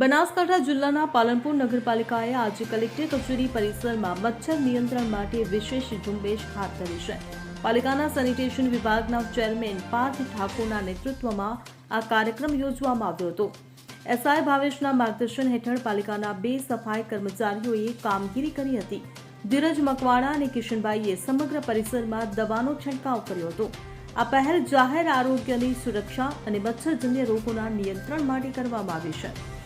બનાસકાંઠા જિલ્લાના પાલનપુર નગરપાલિકાએ આજે કલેક્ટર કચેરી પરિસરમાં મચ્છર નિયંત્રણ માટે વિશેષ ઝુંબેશ હાથ ધરી છે. પાલિકાના સેનિટેશન વિભાગના ચેરમેન પાર્થ ઠાકોરના નેતૃત્વમાં આ કાર્યક્રમ યોજવામાં આવ્યો હતો. એસઆઈ ભાવેશના માર્ગદર્શન હેઠળ પાલિકાના બે સફાઈ કર્મચારીઓએ કામગીરી કરી હતી. ધીરજ મકવાણા અને કિશનભાઈએ સમગ્ર પરિસરમાં દવાનો છંટકાવ કર્યો હતો. આ પહેલ જાહેર આરોગ્યની સુરક્ષા અને મચ્છરજન્ય રોગોના નિયંત્રણ માટે કરવામાં આવી છે.